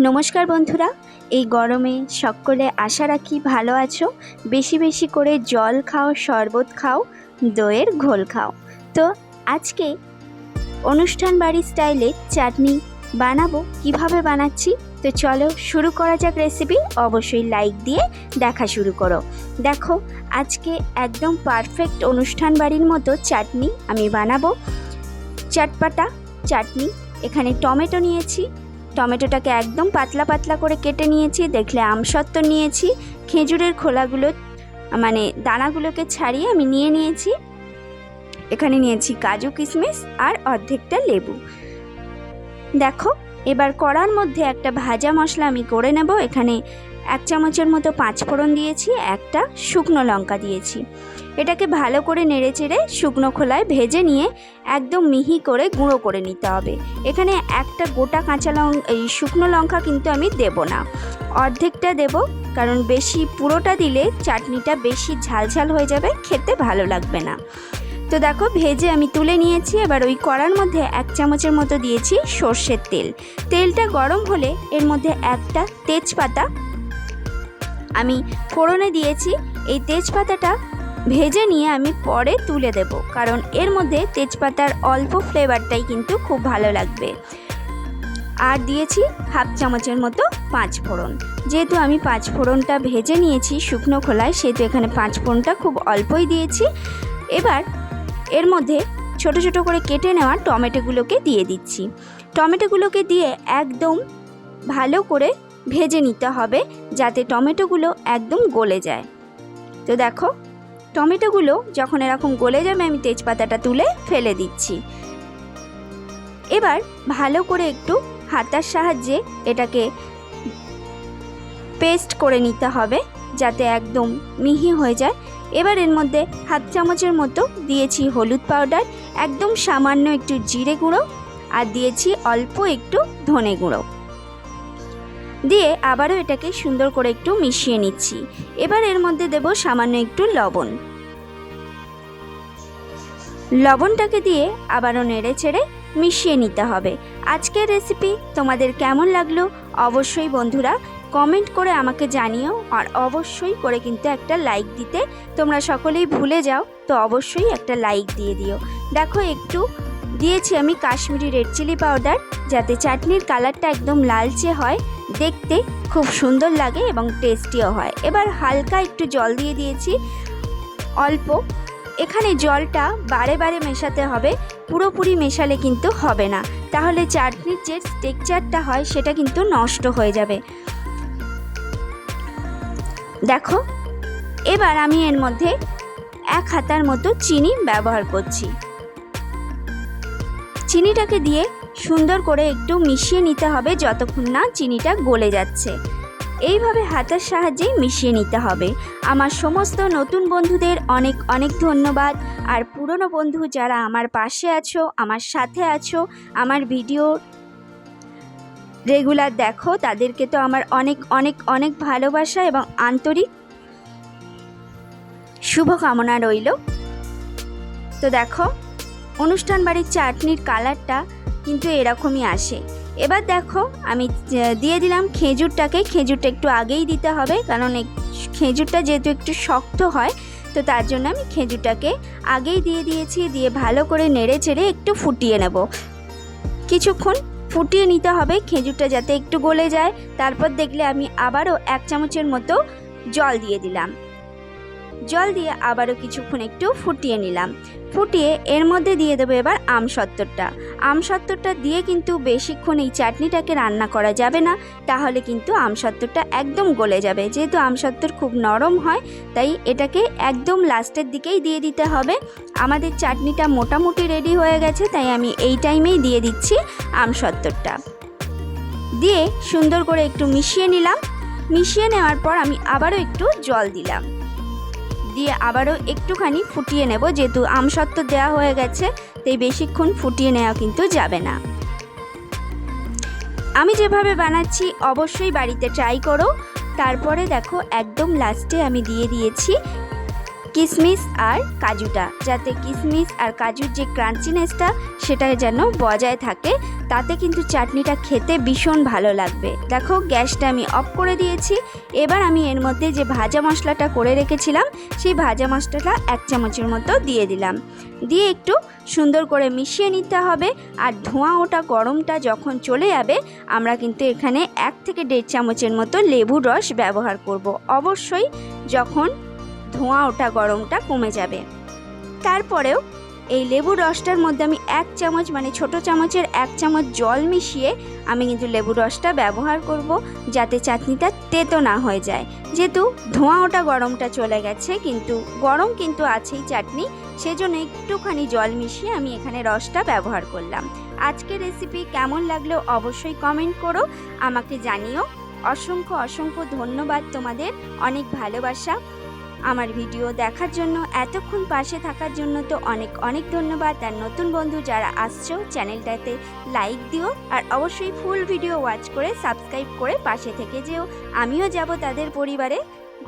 নমস্কার বন্ধুরা, এই গরমে সকলে আশা রাখি ভালো আছো। বেশি বেশি করে জল খাও, শরবত খাও, দইয়ের ঘোল খাও। তো আজকে অনুষ্ঠান বাড়ি স্টাইলে চাটনি বানাবো, কীভাবে বানাচ্ছি? তো চলো শুরু করা যাক রেসিপি অবশ্যই লাইক দিয়ে দেখা শুরু করো। দেখো, আজকে একদম পারফেক্ট অনুষ্ঠান বাড়ির মতো চাটনি আমি বানাবো। চাটপাটা, চাটনি, এখানে টমেটো নিয়েছি টমেটোটাকে একদম পাতলা পাতলা করে কেটে নিয়েছি, দেখলে আমসত্ত্ব নিয়েছি, খেজুরের খোলাগুলো মানে দানাগুলোকে ছাড়িয়ে আমি নিয়ে নিয়েছি। এখানে নিয়েছি কাজু কিশমিশ আর অর্ধেকটা লেবু। দেখো এবার কড়ার মধ্যে একটা ভাজা মশলা আমি করে নেব। এখানে এক চামচের মতো পাঁচফোড়ন দিয়েছি, একটা শুকনো লঙ্কা দিয়েছি। এটাকে ভালো করে নেড়ে চেড়ে শুকনো খোলায় ভেজে নিয়ে একদম মিহি করে গুঁড়ো করে নিতে হবে। এখানে একটা গোটা কাঁচা লঙ্কা এই শুকনো লঙ্কা কিন্তু আমি দেব না। অর্ধেকটা দেব, কারণ বেশি পুরোটা দিলে চাটনিটা বেশি ঝালঝাল হয়ে যাবে, খেতে ভালো লাগবে না। তো দেখো, ভেজে আমি তুলে নিয়েছি। এবার ওই কড়ার মধ্যে এক চামচের মতো দিয়েছি সর্ষের তেল। তেলটা গরম হলে এর মধ্যে একটা তেজপাতা আমি ফোড়নে দিয়েছি। এই তেজপাতাটা ভেজে নিয়ে আমি পরে তুলে দেব, কারণ এর মধ্যে তেজপাতার অল্প ফ্লেভারটাই কিন্তু খুব ভালো লাগবে। আর দিয়েছি হাফ চামচের মতো পাঁচ ফোড়ন। যেহেতু আমি পাঁচ ফোড়নটা ভেজে নিয়েছি শুকনো খোলায়, সেহেতু এখানে পাঁচ ফোড়নটা খুব অল্পই দিয়েছি। এবার এর মধ্যে ছোট ছোট করে কেটে নেওয়া টমেটোগুলোকে দিয়ে দিচ্ছি। টমেটোগুলোকে দিয়ে একদম ভালো করে ভেজে নিতে হবে যাতে টমেটোগুলো একদম গলে যায়। তো দেখো, টমেটোগুলো যখন এরকম গলে যাবে, আমি তেজপাতাটা তুলে ফেলে দিচ্ছি। এবার ভালো করে একটু হাতার সাহায্যে এটাকে পেস্ট করে নিতে হবে যাতে একদম মিহি হয়ে যায়। এবার এর মধ্যে হাত চামচের মতো দিয়েছি হলুদ পাউডার, একদম সামান্য একটু জিরে গুঁড়ো, আর দিয়েছি অল্প একটু ধনে গুঁড়ো। দিয়ে আবারও এটাকে সুন্দর করে একটু মিশিয়ে নিচ্ছি। এবার এর মধ্যে দেব সামান্য একটু লবণ। লবণটাকে দিয়ে আবারও নেড়ে চেড়ে মিশিয়ে নিতে হবে। আজকের রেসিপি তোমাদের কেমন লাগল? অবশ্যই বন্ধুরা কমেন্ট করে আমাকে জানিও আর অবশ্যই করে কিন্তু একটা লাইক দিতে। তোমরা সকলেই ভুলে যাও, তো অবশ্যই একটা লাইক দিয়ে দিও। দেখো একটু, দিয়েছি আমি কাশ্মীরি রেড চিলি পাউডার, যাতে চাটনির কালারটা একদম লালচে হয়, দেখতে খুব সুন্দর লাগে এবং টেস্টিও হয়। এবার হালকা একটু জল দিয়ে দিয়েছি, অল্প। এখানে জলটা বারে বারে মেশাতে হবে, পুরোপুরি মেশালে কিন্তু হবে না। তাহলে চাটনির যে টেক্সচারটা হয়, সেটা কিন্তু নষ্ট হয়ে যাবে। দেখো, এবার আমি এর মধ্যে এক হাতার মতো চিনি ব্যবহার করছি। চিনিটাকে দিয়ে সুন্দর করে একটু মিশিয়ে নিতে হবে যতক্ষণ না চিনিটা গলে যাচ্ছে। এইভাবে হাতের সাহায্যেই মিশিয়ে নিতে হবে। আমার সমস্ত নতুন বন্ধুদের অনেক অনেক ধন্যবাদ। আর পুরনো বন্ধু যারা আমার পাশে আছো, আমার সাথে আছো, আমার ভিডিও রেগুলার দেখো, তাদেরকে তো আমার অনেক অনেক অনেক ভালোবাসা এবং আন্তরিক শুভকামনা রইল। তো দেখো, অনুষ্ঠান বাড়ির চাটনির কালারটা কিন্তু এরকমই আসে। এবার দেখো, আমি দিয়ে দিলাম খেজুরটাকে। খেজুরটা একটু আগেই দিতে হবে, কারণ খেজুরটা যেহেতু একটু শক্ত হয়, তো তার জন্য আমি খেজুরটাকে আগেই দিয়ে দিয়েছি, দিয়ে ভালো করে নেড়ে চেড়ে একটু ফুটিয়ে নেব। কিছুক্ষণ ফুটিয়ে নিতে হবে, খেজুরটা যাতে একটু গলে যায়। তারপর দেখলে আমি আবারও এক চামচের মতো জল দিয়ে দিলাম। জল দিয়ে আবারও কিছুক্ষণ একটু ফুটিয়ে নিলাম। ফুটিয়ে এর মধ্যে দিয়ে দেবো এবার আমসত্তরটা আমসত্তরটা দিয়ে কিন্তু বেশিক্ষণ এই চাটনিটাকে রান্না করা যাবে না, তাহলে কিন্তু আমসত্তরটা একদম গলে যাবে। যেহেতু আমসত্তর খুব নরম হয়, তাই এটাকে একদম লাস্টের দিকেই দিয়ে দিতে হবে। আমাদের চাটনিটা মোটামুটি রেডি হয়ে গেছে, তাই আমি এই টাইমেই দিয়ে দিচ্ছি আমসত্তরটা দিয়ে সুন্দর করে একটু মিশিয়ে নিলাম। মিশিয়ে নেওয়ার পর আমি আবারও একটু জল দিলাম। দিয়ে আবারও একটুখানি ফুটিয়ে নেব। যেহেতু আমসত্ব দেওয়া হয়ে গেছে, তাই বেশিক্ষণ ফুটিয়ে নেওয়া কিন্তু যাবে না। আমি যেভাবে বানাচ্ছি, অবশ্যই বাড়িতে ট্রাই করো। তারপরে দেখো, একদম লাস্টে আমি দিয়ে দিয়েছি কিশমিশ আর কাজুটা। যাতে কিশমিশ আর কাজুর যে ক্রাঞ্চিনেসটা সেটা যেন বজায় থাকে, তাতে কিন্তু চাটনিটা খেতে ভীষণ ভালো লাগবে। দেখো, গ্যাসটা আমি অফ করে দিয়েছি। এবার আমি এর মধ্যে যে ভাজা মশলাটা করে রেখেছিলাম, সেই ভাজা মশলাটা এক চামচের মতো দিয়ে দিলাম। দিয়ে একটু সুন্দর করে মিশিয়ে নিতে হবে আর ধোঁয়া ওটা গরমটা যখন চলে যাবে, আমরা কিন্তু এখানে এক থেকে দেড় চামচের মতো লেবুর রস ব্যবহার করব। অবশ্যই যখন ধোঁয়া ওঠা গরমটা কমে যাবে। তারপরেও এই লেবুর রসটার মধ্যে আমি এক চামচ মানে ছোট চামচের এক চামচ জল মিশিয়ে আমি কিন্তু লেবুর রসটা ব্যবহার করব যাতে চাটনিটা তেতো না হয়ে যায়। যেহেতু ধোঁয়া ওটা গরমটা চলে গেছে, কিন্তু গরম কিন্তু আছেই চাটনি, সেজন্য একটুখানি জল মিশিয়ে আমি এখানে রসটা ব্যবহার করলাম। আজকের রেসিপি কেমন লাগল অবশ্যই কমেন্ট করো, আমাকে জানিও। অসংখ্য অসংখ্য ধন্যবাদ তোমাদের, অনেক ভালোবাসা। আমার ভিডিও দেখার জন্য, এতক্ষণ পাশে থাকার জন্য তো অনেক অনেক ধন্যবাদ। আর নতুন বন্ধু যারা আসছো, চ্যানেলটাতে লাইক দিও। আর অবশ্যই ফুল ভিডিও ওয়াচ করে সাবস্ক্রাইব করে পাশে থেকে যেও। আমিও যাব তাদের পরিবারে,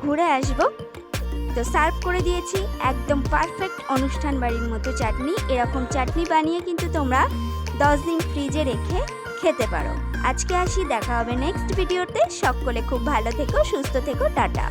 ঘুরে আসব। তো সার্ভ করে দিয়েছি একদম পারফেক্ট অনুষ্ঠান বাড়ির মতো চাটনি। এরকম চাটনি বানিয়ে কিন্তু তোমরা দশ দিন ফ্রিজে রেখে খেতে পারো। আজকে আসি, দেখা হবে নেক্সট ভিডিওতে সকলে খুব ভালো থেকো, সুস্থ থেকো, টাটা।